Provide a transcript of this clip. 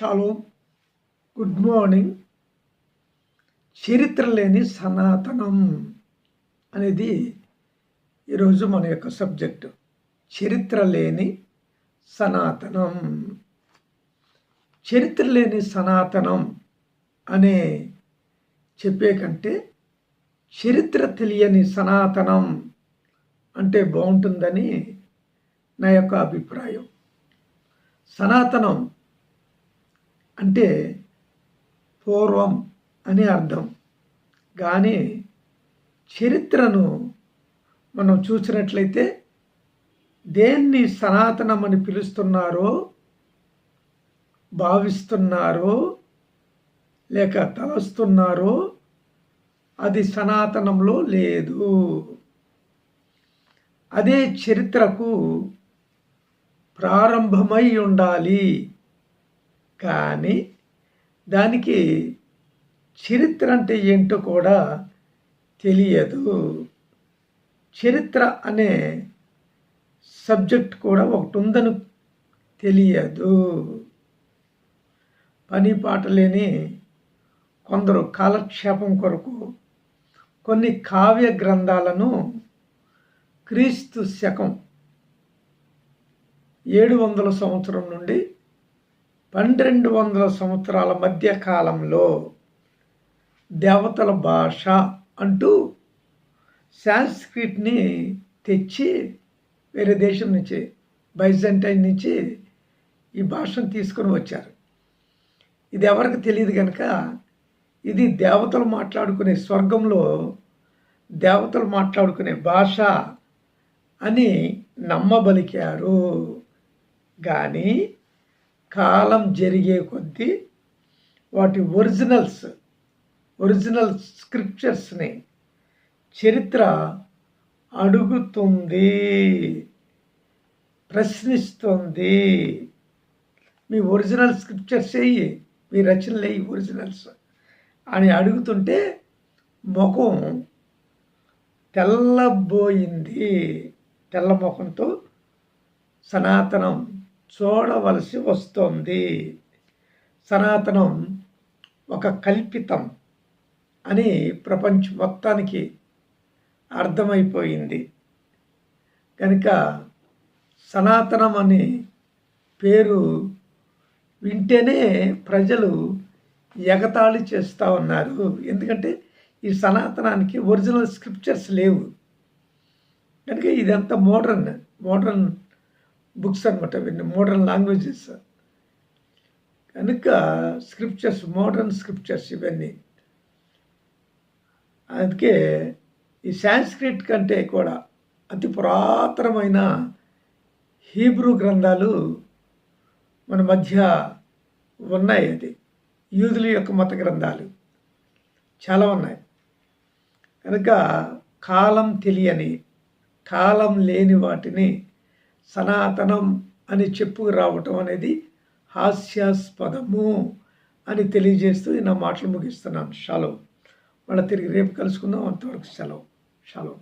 Shallow good morning చరిత్ర లేని సనాతనం అనేది ఈరోజు మన యొక్క సబ్జెక్టు చరిత్ర లేని సనాతనం. చరిత్ర లేని సనాతనం అనే చెప్పే కంటే చరిత్ర తెలియని సనాతనం అంటే బాగుంటుందని నా యొక్క అభిప్రాయం. సనాతనం అంటే పూర్వం అని అర్థం. కానీ చరిత్రను మనం చూసినట్లయితే దేన్ని సనాతనం అని పిలుస్తున్నారో భావిస్తున్నారో లేక తలస్తున్నారో అది సనాతనంలో లేదు. అదే చరిత్రకు ప్రారంభమై ఉండాలి. కానీ దానికి చరిత్ర అంటే ఏంటో కూడా తెలియదు. చరిత్ర అనే సబ్జెక్ట్ కూడా ఒకటి ఉందని తెలియదు. పని పాట లేని కొందరు కాలక్షేపం కొరకు కొన్ని కావ్య గ్రంథాలను క్రీస్తు శకం ఏడు వందల సంవత్సరం నుండి పన్నెండు వందల సంవత్సరాల మధ్య కాలంలో దేవతల భాష అంటూ సాంస్క్రిట్ని తెచ్చి వేరే దేశం నుంచి బైజంటైన్ నుంచి ఈ భాషను తీసుకొని వచ్చారు. ఇది ఎవరికి తెలియదు కనుక ఇది దేవతలు మాట్లాడుకునే స్వర్గంలో దేవతలు మాట్లాడుకునే భాష అని నమ్మబలికారు. కానీ కాలం జరిగే కొద్దీ వాటి ఒరిజినల్స్ ఒరిజినల్ స్క్రిప్చర్స్ని చరిత్ర అడుగుతుంది ప్రశ్నిస్తుంది. మీ ఒరిజినల్ స్క్రిప్చర్స్ వేయి మీ రచనలు వేయి ఒరిజినల్స్ అని అడుగుతుంటే ముఖం తెల్లబోయింది. తెల్ల ముఖంతో సనాతనం చూడవలసి వస్తుంది. సనాతనం ఒక కల్పితం అని ప్రపంచం మొత్తానికి అర్థమైపోయింది. కనుక సనాతనం అనే పేరు వింటేనే ప్రజలు ఎగతాళి చేస్తూ ఉన్నారు. ఎందుకంటే ఈ సనాతనానికి ఒరిజినల్ స్క్రిప్చర్స్ లేవు. కనుక ఇదంతా మోడర్న్ మోడర్న్ బుక్స్ అనమాట ఇవన్నీ మోడర్న్ లాంగ్వేజెస్. కనుక స్క్రిప్చర్స్ మోడర్న్ స్క్రిప్చర్స్ ఇవన్నీ. అందుకే ఈ సాంస్క్రిట్ కంటే కూడా అతి పురాతనమైన హీబ్రూ గ్రంథాలు మన మధ్య ఉన్నాయి అది. యూదుల యొక్క మత గ్రంథాలు చాలా ఉన్నాయి. కనుక కాలం తెలియని కాలం లేని వాటిని సనాతనం అని చెప్పు రావటం అనేది హాస్యాస్పదము అని తెలియజేస్తూ నా మాటలు ముగిస్తున్నాను. షాలో. మళ్ళీ తిరిగి రేపు కలుసుకుందాం. అంతవరకు సెలవు. షాలో.